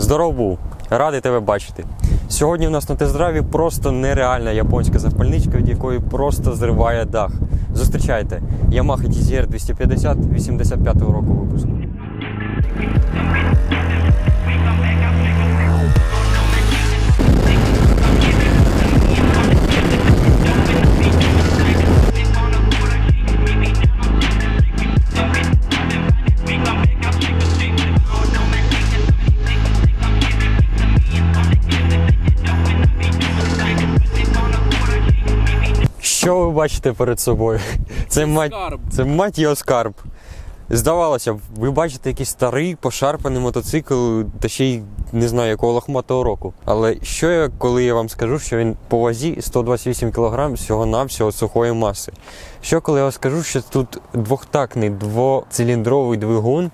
Здоров був! Радий тебе бачити. Сьогодні в нас на тест-драйві просто нереальна японська запальничка, від якої просто зриває дах. Зустрічайте Yamaha TZR 250 85 року випуску. Ви бачите перед собою? Це мать, це мать його скарб. Здавалося, б, ви бачите якийсь старий пошарпаний мотоцикл, та ще й не знаю якого лохматого року. Але що я, коли я вам скажу, що він по вазі 128 кг всього-навсього сухої маси? Що коли я вам скажу, що тут двохтактний двоциліндровий двигун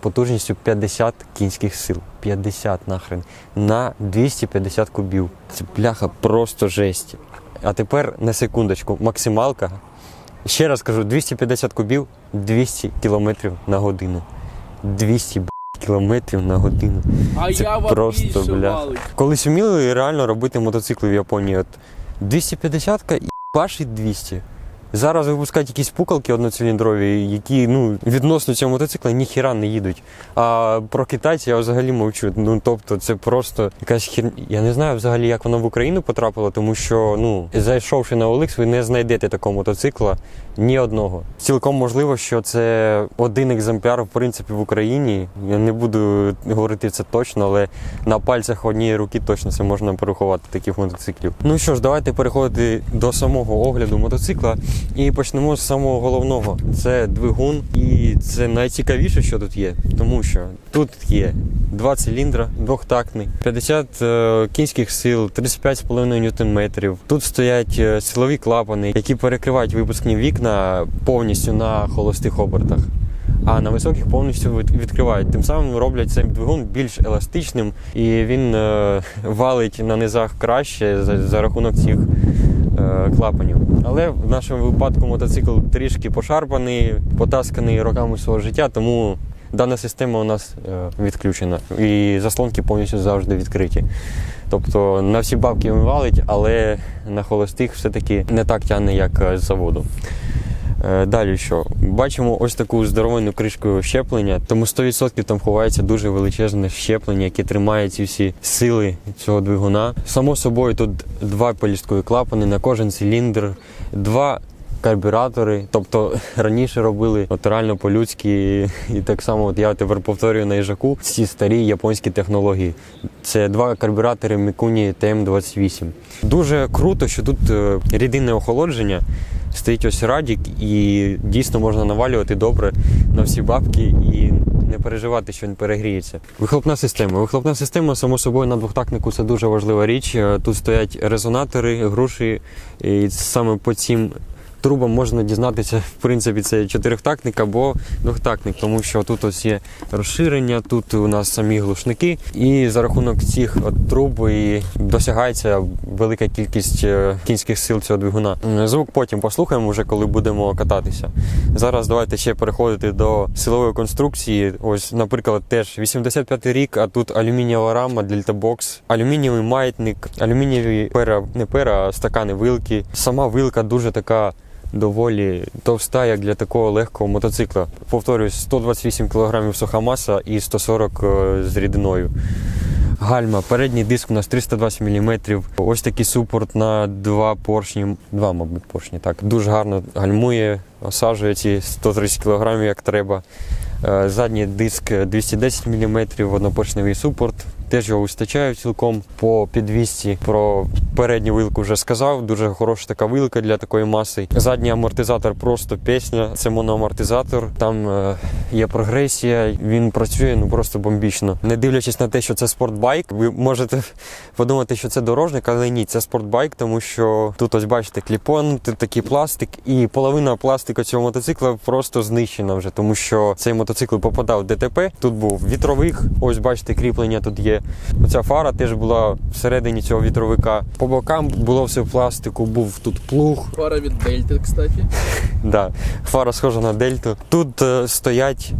потужністю 50 кінських сил. 50 нахрен. На 250 кубів. Це бляха просто жесть. А тепер на секундочку, максималка. Ще раз кажу, 250 кубів, 200 кілометрів на годину. 200 б**, кілометрів на годину. А Це я вам просто, бля. Колись вміли реально робити мотоцикли в Японії. От 250 і башить 200. Зараз випускають якісь пукалки одноциліндрові, які ну, відносно цього мотоцикла ніхіра не їдуть. А про китайців я взагалі мовчу. Ну тобто, це просто якась хір... Я не знаю взагалі, як воно в Україну потрапило, тому що ну, зайшовши на OLX, ви не знайдете такого мотоцикла ні одного. Цілком можливо, що це один екземпляр, в принципі, в Україні. Я не буду говорити це точно, але на пальцях однієї руки точно це можна порахувати таких мотоциклів. Ну що ж, давайте переходити до самого огляду мотоцикла. І почнемо з самого головного. Це двигун, і це найцікавіше, що тут є, тому що тут є два циліндра, двохтактний, 50 е, кінських сил, 35,5 ньютон метрів. Тут стоять е, силові клапани, які перекривають випускні вікна повністю на холостих обертах. А на високих повністю відкривають. Тим самим роблять цей двигун більш еластичним і він е, валить на низах краще за, за рахунок цих е, клапанів. Але в нашому випадку мотоцикл трішки пошарпаний, потасканий роками свого життя, тому дана система у нас е, відключена. І заслонки повністю завжди відкриті. Тобто на всі бабки він валить, але на холостих все-таки не так тягне, як з заводу. Е, Далі що? Бачимо ось таку здоровенну кришку щеплення, тому 100% там ховається дуже величезне щеплення, яке тримає ці всі сили цього двигуна. Само собою тут два полісткові клапани на кожен циліндр, два карбюратори. Тобто раніше робили от реально по-людськи, і так само от я тепер повторюю на їжаку ці старі японські технології. Це два карбюратори Mikuni TM28. Дуже круто, що тут е, рідинне охолодження. Стоїть ось радік, і дійсно можна навалювати добре на всі бабки і не переживати, що він перегріється. Вихлопна система. Вихлопна система, само собою, на двохтактнику це дуже важлива річ. Е, Тут стоять резонатори, груші, і саме по цим. Трубам можна дізнатися, в принципі, це чотирьохтактник або двохтактник, тому що тут ось є розширення, тут у нас самі глушники, і за рахунок цих от труб і досягається велика кількість е, кінських сил цього двигуна. Звук потім послухаємо, вже коли будемо кататися. Зараз давайте ще переходити до силової конструкції. Ось, наприклад, теж 85 рік, а тут алюмінієва рама, дельтабокс, алюмінієвий маятник, алюмінієві пера, не пера, а стакани вилки. Сама вилка дуже така. Доволі товста, як для такого легкого мотоцикла. Повторюсь, 128 кг суха маса і 140 е, з рідиною. Гальма, передній диск у нас 320 мм. Ось такий супорт на два поршні, два, мабуть, поршні. Так, дуже гарно гальмує, осаджує ці 130 кг, як треба. Е, Задній диск 210 мм, однопоршневий супорт. Теж його вистачає цілком по підвісці. Про передню вилку вже сказав. Дуже хороша така вилка для такої маси. Задній амортизатор просто пісня. Це моноамортизатор. Там е, є прогресія. Він працює ну просто бомбічно. Не дивлячись на те, що це спортбайк, ви можете подумати, що це дорожник, але ні, це спортбайк, тому що тут ось бачите кліпон, такий пластик, і половина пластика цього мотоцикла просто знищена вже, тому що цей мотоцикл попадав в ДТП. Тут був вітровик. Ось бачите, кріплення тут є. Оця фара теж була всередині цього вітровика. По бокам було все в пластику, був тут плуг. Фара від Дельти, кстати. Да, фара схожа на дельту. Тут е, стоять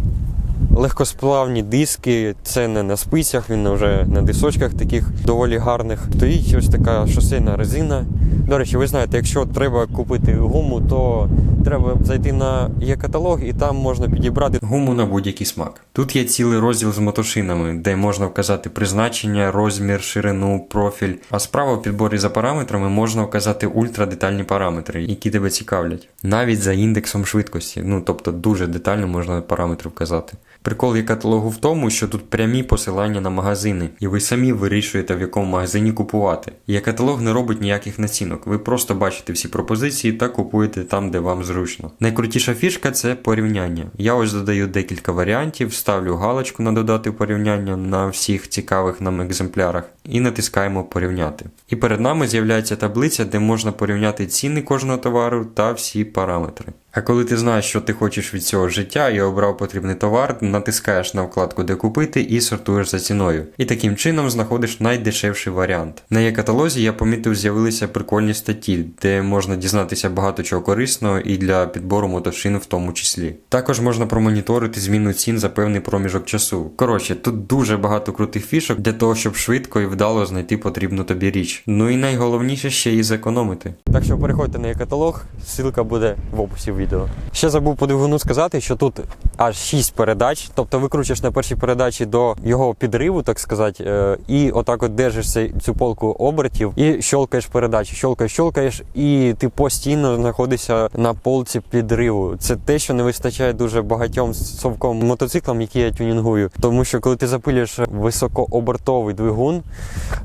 легкосплавні диски. Це не на спицях, він вже на дисочках таких доволі гарних. Стоїть ось така шосейна резина. До речі, ви знаєте, якщо треба купити гуму, то треба зайти на є каталог і там можна підібрати гуму на будь-який смак. Тут є цілий розділ з мотошинами, де можна вказати призначення, розмір, ширину, профіль. А справа в підборі за параметрами можна вказати ультрадетальні параметри, які тебе цікавлять, навіть за індексом швидкості. Ну тобто дуже детально можна параметри вказати. Прикол є каталогу в тому, що тут прямі посилання на магазини, і ви самі вирішуєте, в якому магазині купувати. Є каталог не робить ніяких націнок. Ви просто бачите всі пропозиції та купуєте там, де вам зручно. Найкрутіша фішка це порівняння. Я ось додаю декілька варіантів, ставлю галочку на додати порівняння на всіх цікавих нам екземплярах і натискаємо порівняти. І перед нами з'являється таблиця, де можна порівняти ціни кожного товару та всі параметри. А коли ти знаєш, що ти хочеш від цього життя і обрав потрібний товар, натискаєш на вкладку де купити і сортуєш за ціною. І таким чином знаходиш найдешевший варіант. На є каталозі я помітив, з'явилися прикольні статті, де можна дізнатися багато чого корисного і для підбору мотошин в тому числі. Також можна промоніторити зміну цін за певний проміжок часу. Коротше, тут дуже багато крутих фішок для того, щоб швидко і вдало знайти потрібну тобі річ. Ну і найголовніше ще і зекономити. Так що переходьте на каталог, ссылка буде в описі відео. Ще забув по двигуну сказати, що тут аж 6 передач, тобто викручуєш на першій передачі до його підриву, так сказати, е, і отак от держиш цей- цю полку обертів і щолкаєш передачі, щолкаєш, щолкаєш, і ти постійно знаходишся на полці підриву. Це те, що не вистачає дуже багатьом совком мотоциклам, які я тюнінгую. Тому що коли ти запилюєш високообертовий двигун,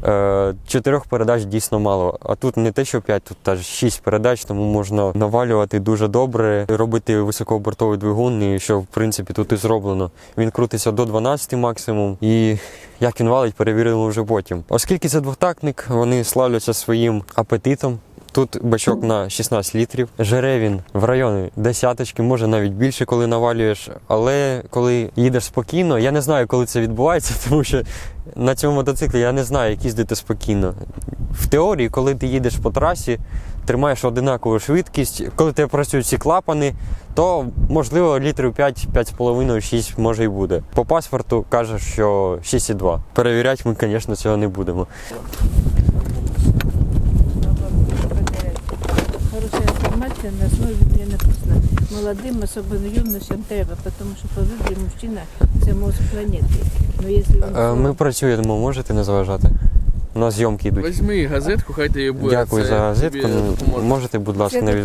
е, чотирьох передач дійсно мало. А тут не те, що 5, тут аж 6 передач, тому можна навалювати дуже добре, робити високообертовий двигун, і що в принципі тут і зроблено. Він крутиться до 12 максимум, і як він валить, перевіримо вже потім. Оскільки це двохтактник, вони славляться своїм апетитом. Тут бачок на 16 літрів. Жере він в районі десяточки, може навіть більше, коли навалюєш. Але коли їдеш спокійно, я не знаю, коли це відбувається, тому що на цьому мотоциклі я не знаю, як їздити спокійно. В теорії, коли ти їдеш по трасі, тримаєш одинакову швидкість, коли тебе працюють ці клапани, то можливо літрів 5, 5,5, 6 може і буде. По паспорту каже, що 6,2. Перевіряти ми, звісно, цього не будемо. Хорошая информация на основе не написано. Молодым, особенно юношам треба, потому что по мужчина – це мозг планети. Он Е, Ми працюємо, можете не заважати. У нас зйомки йдуть. Візьми газетку, хай ти її буде. Дякую це за газетку. тобі допоможе. Можете, будь ласка, не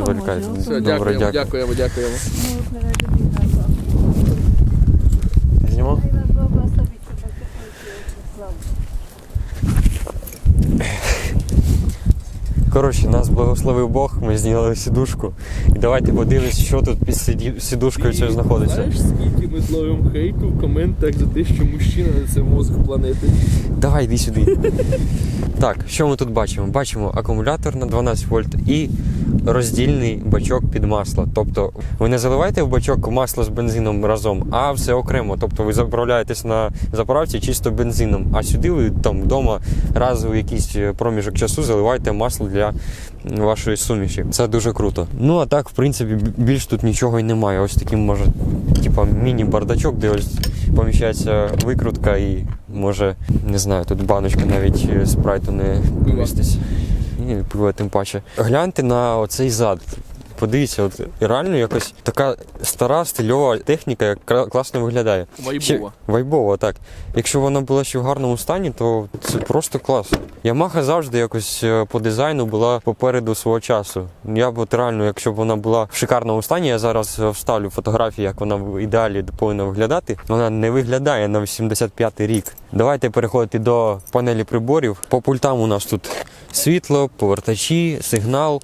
Все, Добре, дякуємо, дякую. дякуємо, дякуємо. Ну, наразі відразу. Знімав? Хай вас Бог благословить, щоб вас слава. Коротше, нас благословив Бог, ми зняли сідушку. І давайте подивимось, що тут під сідушкою це знаходиться. Знаєш, скільки ми зловимо хейту в коментах за те, що мужчина це мозок планети. Давай, йди сюди. Так, що ми тут бачимо? Бачимо акумулятор на 12 вольт і роздільний бачок під масло. Тобто ви не заливаєте в бачок масло з бензином разом, а все окремо. Тобто ви заправляєтесь на заправці чисто бензином, а сюди ви там вдома раз у якийсь проміжок часу заливаєте масло для вашої суміші. Це дуже круто. Ну а так, в принципі, більш тут нічого й немає. Ось таким може, типа міні-бардачок, де ось поміщається викрутка і може, не знаю, тут баночка навіть е, спрайту не поміститься. І тим паче. Гляньте на оцей зад. Подивіться, от реально якось така стара стильова техніка, яка класно виглядає. Ще, Вайбова. так. Якщо вона була ще в гарному стані, то це просто клас. Ямаха завжди якось е, по дизайну була попереду свого часу. Я б от реально, якщо б вона була в шикарному стані, я зараз е, вставлю фотографії, як вона в ідеалі повинна виглядати. Вона не виглядає на 85-й рік. Давайте переходити до панелі приборів. По пультам у нас тут світло, повертачі, сигнал,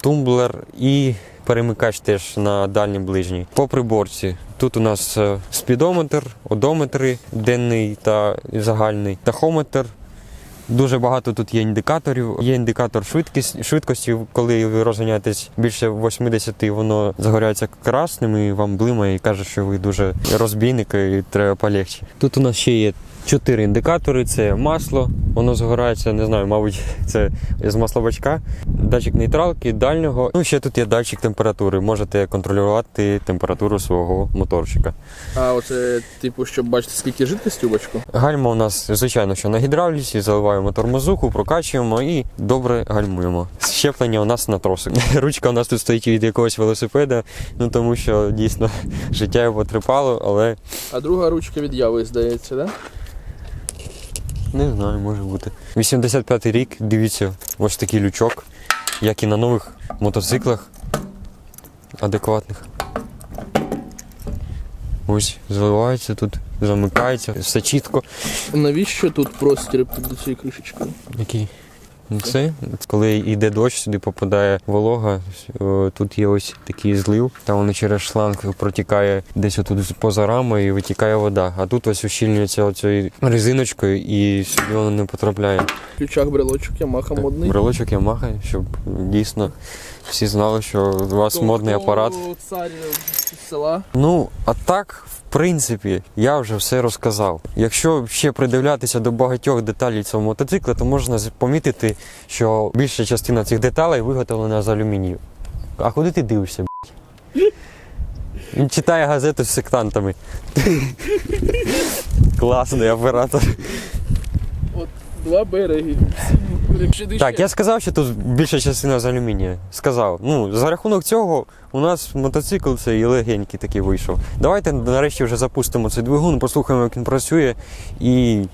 тумблер і перемикач теж на дальній ближній. По приборці. Тут у нас е, спідометр, одометри, денний та загальний, тахометр. Дуже багато тут є індикаторів. Є індикатор швидкість, швидкості, коли ви розганяєтесь більше 80, воно загоряється красним і вам блимає і каже, що ви дуже розбійник і треба полегче. Тут у нас ще є чотири індикатори: це масло, воно згорається, не знаю, мабуть, це з маслобачка, датчик нейтралки, дальнього. Ну, ще тут є датчик температури. Можете контролювати температуру свого моторчика. А оце, типу, щоб бачити, скільки жидкості у бачку. Гальма у нас, звичайно, що на гідравліці, заливаємо тормозуху, прокачуємо і добре гальмуємо. Щеплення у нас на тросик. Ручка у нас тут стоїть від якогось велосипеда, ну тому що дійсно життя його потріпало, але А друга ручка від яви, здається, да? Не знаю, може бути. 85-й рік, дивіться, ось такий лючок, як і на нових мотоциклах адекватних. Ось, заливається тут, замикається, все чітко. Навіщо тут простір під цією кришечкою? Який? Ну, Це коли йде дощ, сюди попадає волога. Тут є ось такий злив, там воно через шланг протікає десь отут поза рамою і витікає вода. А тут ось ущільнюється оцією резиночкою і сюди воно не потрапляє. В ключах брелочок Ямаха модний. Брелочок Ямаха, щоб дійсно всі знали, що у вас модний апарат. Цар села. Ну, а так, в принципі, я вже все розказав. Якщо ще придивлятися до багатьох деталей цього мотоцикла, то можна помітити, що більша частина цих деталей виготовлена з алюмінію. А куди ти дивишся, б***ь? Він читає газету з сектантами. Класний оператор. От два береги. Так, я сказав, що тут більша частина з алюмінія. Сказав. Ну, за рахунок цього у нас мотоцикл цей легенький такий вийшов. Давайте нарешті вже запустимо цей двигун, послухаємо, як він працює і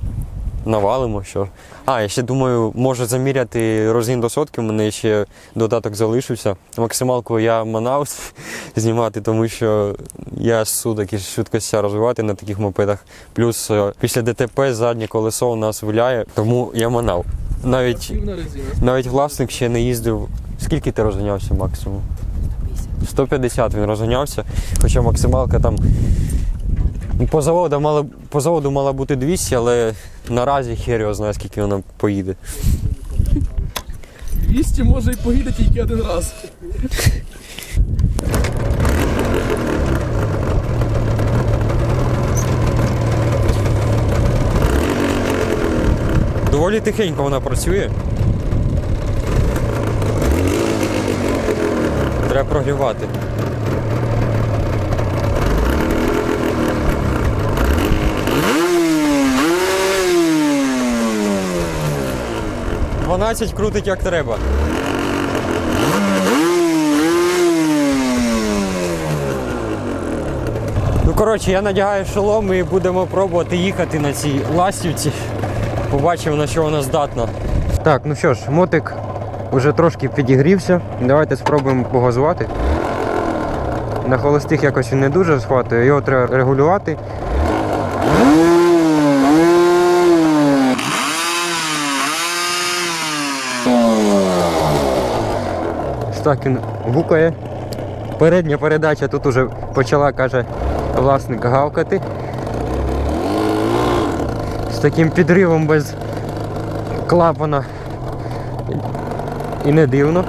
навалимо що. А, я ще думаю, може заміряти розгін до сотки. У мене ще додаток залишився. Максималку я манав знімати, тому що я суд такі швидкостя розвивати на таких мопедах. Плюс е, після ДТП заднє колесо у нас виляє, тому я манав. Навіть навіть власник ще не їздив. Скільки ти розганявся максимум? 150 він розганявся, хоча максималка там. По заводу, мала, по заводу мала бути 200, але наразі хер його знає, скільки вона поїде. 200 може і поїде тільки один раз. Доволі тихенько вона працює. Треба прогрівати. Дванадцять крутить як треба. Ну, коротше, я надягаю шолом і будемо пробувати їхати на цій ластівці. Побачимо, на що вона здатна. Так, ну що ж, мотик вже трошки підігрівся. Давайте спробуємо погазувати. На холостих якось він не дуже схватує, його треба регулювати. Так він гукає. Передня передача тут уже почала, каже, власник гавкати. З таким підривом без клапана. І не дивно.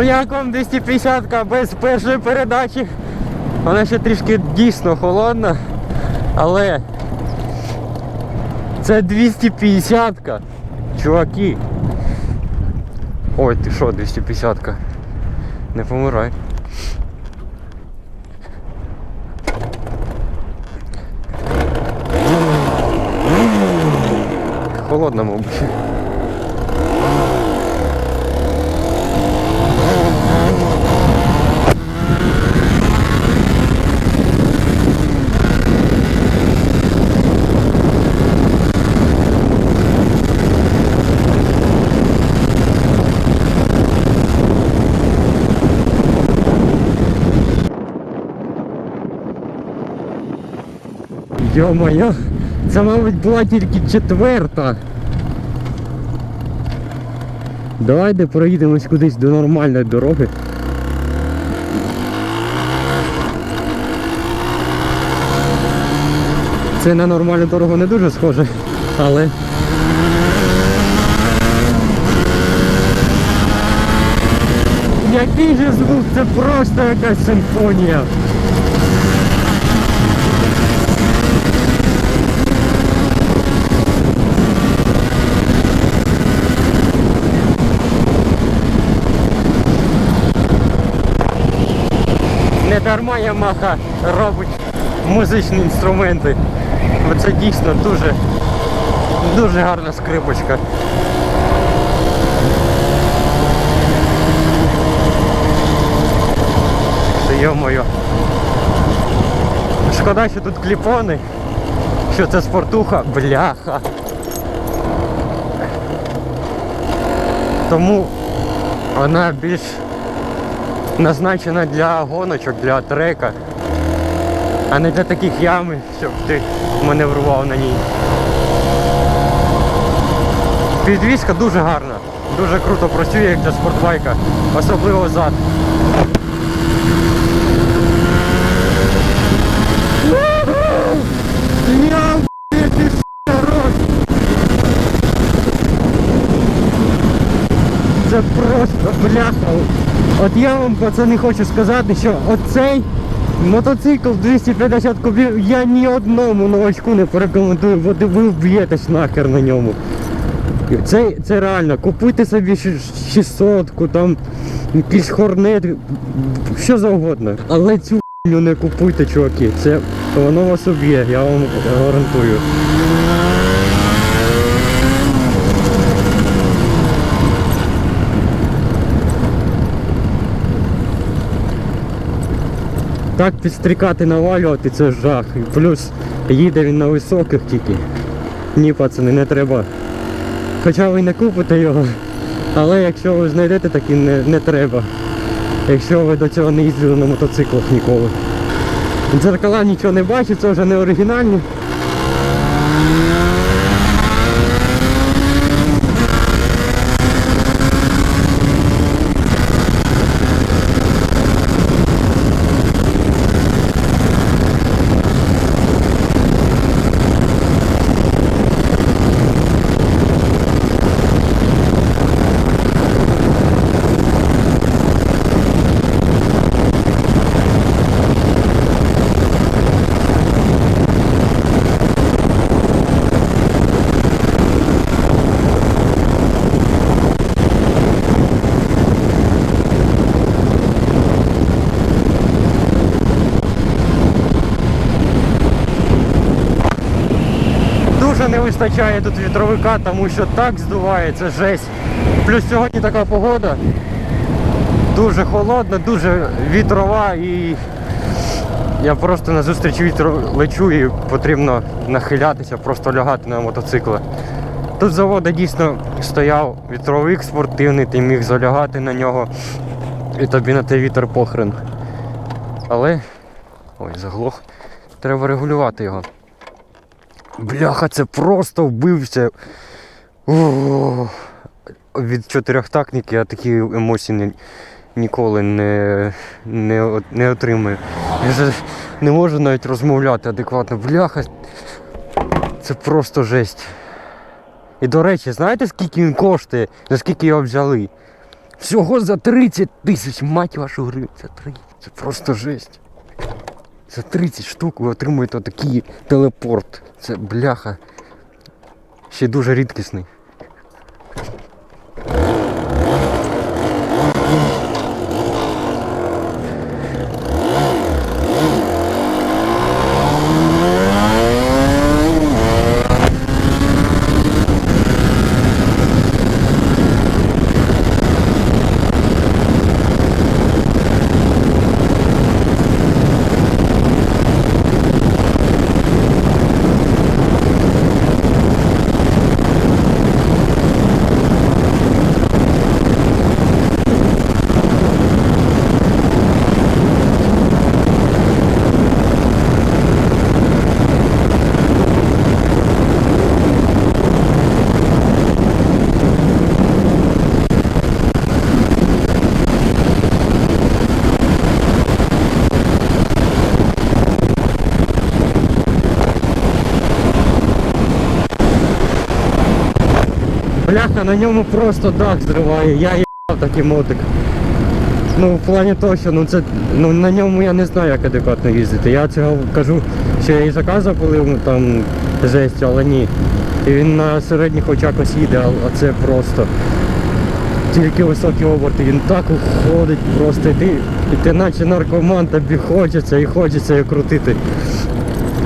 Ну як вам 250 без першої передачі? Вона ще трішки дійсно холодна, але це 250 ка Чуваки. Ой, ти що, 250 ка Не помирай. Холодна, мабуть. Йо-моє, це, мабуть, була тільки четверта. Давайте проїдемось кудись до нормальної дороги. Це на нормальну дорогу не дуже схоже, але. Який же звук, це просто якась симфонія. Не дарма Ямаха робить музичні інструменти. Бо це дійсно дуже, дуже гарна скрипочка. Йо-моє. Шкода, що тут кліпони, що це спортуха, бляха. Тому вона більш назначена для гоночок, для трека, а не для таких ями, щоб ти маневрував на ній. Підвізка дуже гарна, дуже круто працює як для спортбайка, особливо зад. Я, блядь, ти хорош! Просто бляха. От я вам пацани хочу сказати, що оцей мотоцикл 250 кубів я ні одному новачку не порекомендую, бо ви вб'єтесь нахер на ньому. Це, це реально, купуйте собі 600-ку, там якийсь хорнет, що завгодно. Але цю хуйню не купуйте, чуваки. Це воно вас уб'є, я вам гарантую. Так підстрікати навалювати це жах. І плюс їде він на високих тільки. Ні, пацани, не треба. Хоча ви не купите його, але якщо ви знайдете такі, не, не треба. Якщо ви до цього не їздили на мотоциклах ніколи. Дзеркала нічого не бачу, це вже не оригінальні. Дуже не вистачає тут вітровика, тому що так здуває, це жесть. Плюс сьогодні така погода. Дуже холодна, дуже вітрова і я просто на зустріч вітру лечу і потрібно нахилятися, просто лягати на мотоцикли. Тут з заводу дійсно стояв вітровик спортивний, ти міг залягати на нього і тобі на той вітер похрен. Але... Ой, заглох. Треба регулювати його. Бляха, це просто вбився. О, від чотирьохтактники я такі емоції ні- ніколи не, не, не отримую. Я не можу навіть розмовляти адекватно. Бляха. Це просто жесть. І до речі, знаєте скільки він коштує? За скільки його взяли? Всього за 30 тисяч, мать вашу гривень, за 30. Це просто жесть. За 30 штук ви отримуєте такий телепорт. Це бляха. Ще дуже рідкісний. Бляха, на ньому просто дах зриває. Я їбав такий мотик. Ну, в плані того, що ну, це, ну, на ньому я не знаю, як адекватно їздити. Я цього кажу, що я і заказав, коли там жесть, але ні. І він на середніх очах ось їде, а це просто. Тільки високі оберти, він так уходить просто, і ти, і ти наче наркоман, тобі хочеться і хочеться його крутити.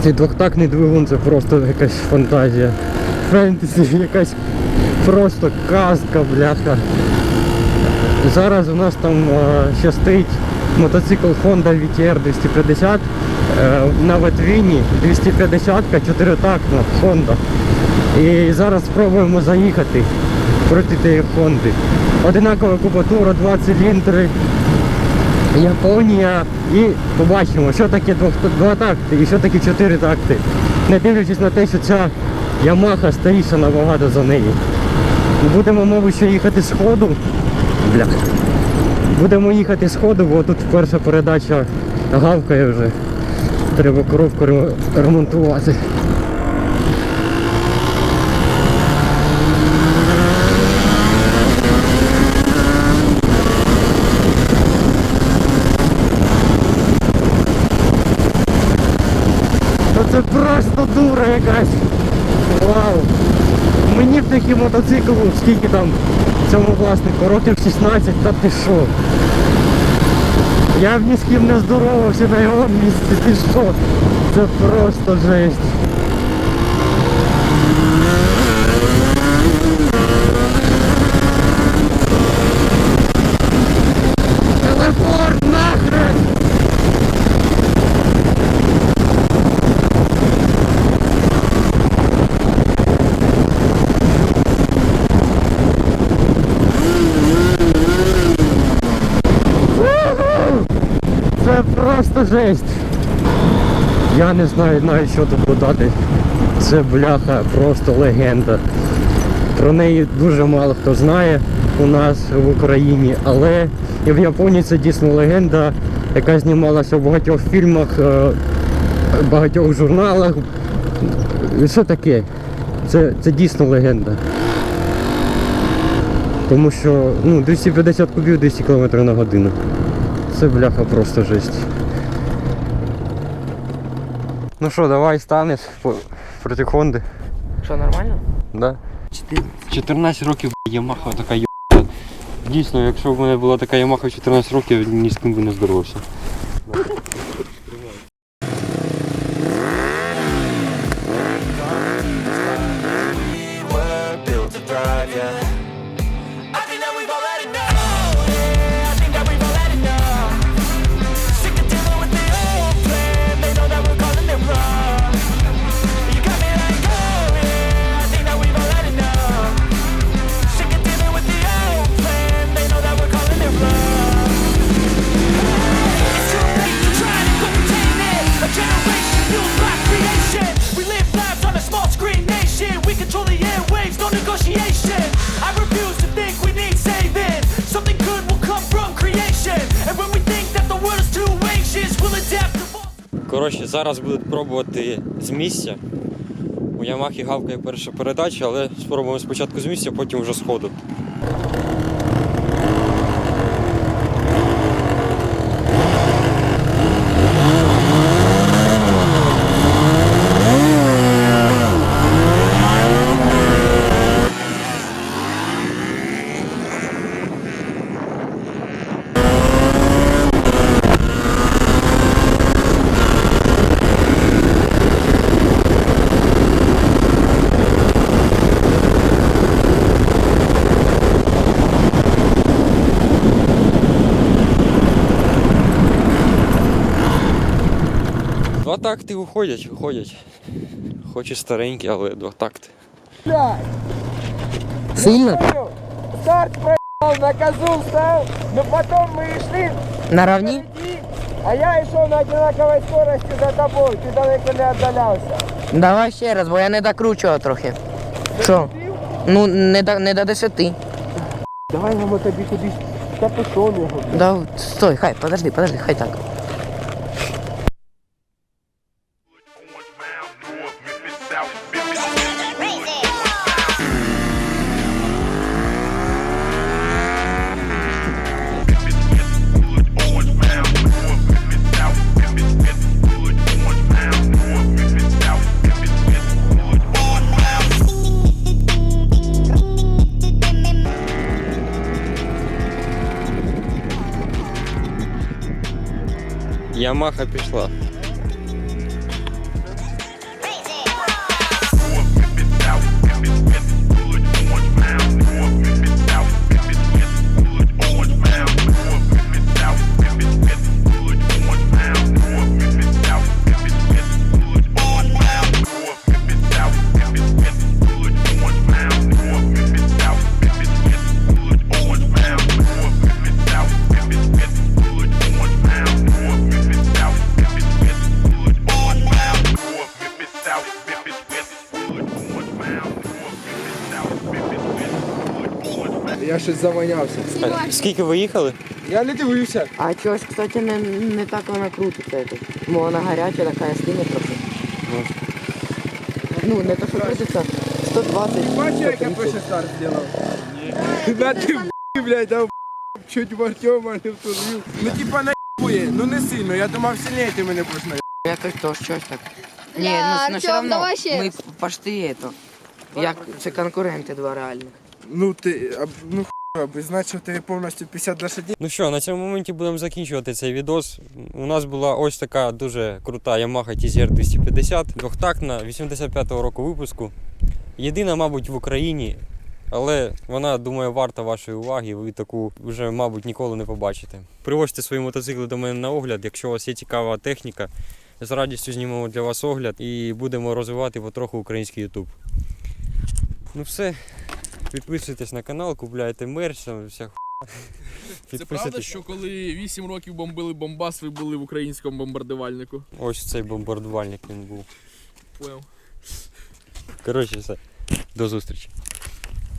Цей двохтактний двигун це просто якась фантазія. Фентезі, якась просто казка, бляха. Зараз у нас там е, ще стоїть мотоцикл Honda VTR 250 е, на Ветвіні 250 чотиритактна Honda. І зараз спробуємо заїхати проти тієї Honda. Одинакова кубатура, два циліндри. Японія і побачимо, що таке двох, два такти і що таке чотири такти. Не дивлячись на те, що ця Ямаха старіша набагато за неї. Будемо, мабуть, їхати з ходу. Бля. Будемо їхати з ходу, бо тут перша передача гавкає вже. Треба коробку ремонтувати. Це просто дура якась. Вау. Мені б такий мотоцикл, скільки там цьому власнику, років 16, та ти що? Я б ні з ким не здоровався на його місці, ти що? Це просто жесть. Телефон нахрен! Це просто жесть. Я не знаю навіть що тут додати. Це бляха просто легенда. Про неї дуже мало хто знає у нас в Україні, але і в Японії це дійсно легенда, яка знімалася в багатьох фільмах, е, багатьох журналах. І Що таке? Це, це дійсно легенда. Тому що ну, 250 кубів 200 км на годину. Це бляха просто жесть. Ну що, давай станеш по- проти Хонди. Що, нормально? Да? 14. 14 років Ямаха така йота. Дійсно, якщо б в мене була така Ямаха в 14 років, ні з ким би не здоровався. yeah. Коротше, зараз будуть пробувати з місця. У Ямахі гавкає перша передача, але спробуємо спочатку з місця, потім вже з ходу. Два такти виходять, виходять. Хоч і старенькі, але два такти. Сильно? Старт проебал, на козу встал, но потом мы шли Наравні? а я шел на одинаковой скорости за тобой, ты далеко не отдалялся. Давай ще раз, бо я не докручував трохи. Що? Ну, не до, не до 10. Давай нам тобі кудись капюшон його. Да, стой, хай, подожди, подожди, хай так. Ямаха пішла. Щось заманявся. А Скільки ви їхали? Я не дивився. А чогось, кстати, не, не так вона крутиться. это. Бо вона гаряча, така стине трохи. Ну, не то, що крутиться, 120. Бачу, як я 130. перший старт зробив. На ти б***ь, блядь, дав б***ь, чуть в Артема не втулив. Ну типа наїбує, ну не сильно, я думав сильніше ти мене будеш наїбати. Якось теж щось так. Ні, Бля, ну, ну Артем, все равно, давай ще ми раз. почти это. Як це конкуренти два реальних. Ну ти, а, ну аби повністю 50 лошадей. Ну що, на цьому моменті будемо закінчувати цей відос. У нас була ось така дуже крута Yamaha TZR 250, двохтактна, 85-го року випуску. Єдина, мабуть, в Україні, але вона, думаю, варта вашої уваги. Ви таку вже, мабуть, ніколи не побачите. Привозьте свої мотоцикли до мене на огляд. Якщо у вас є цікава техніка, з радістю знімемо для вас огляд і будемо розвивати потроху український YouTube. Ну все. Підписуйтесь на канал, купляйте мерч, там вся хуйня. Це правда, що коли 8 років бомбили Бомбас, ви були в українському бомбардувальнику? Ось цей бомбардувальник він був. Понял. Коротше, все. До зустрічі.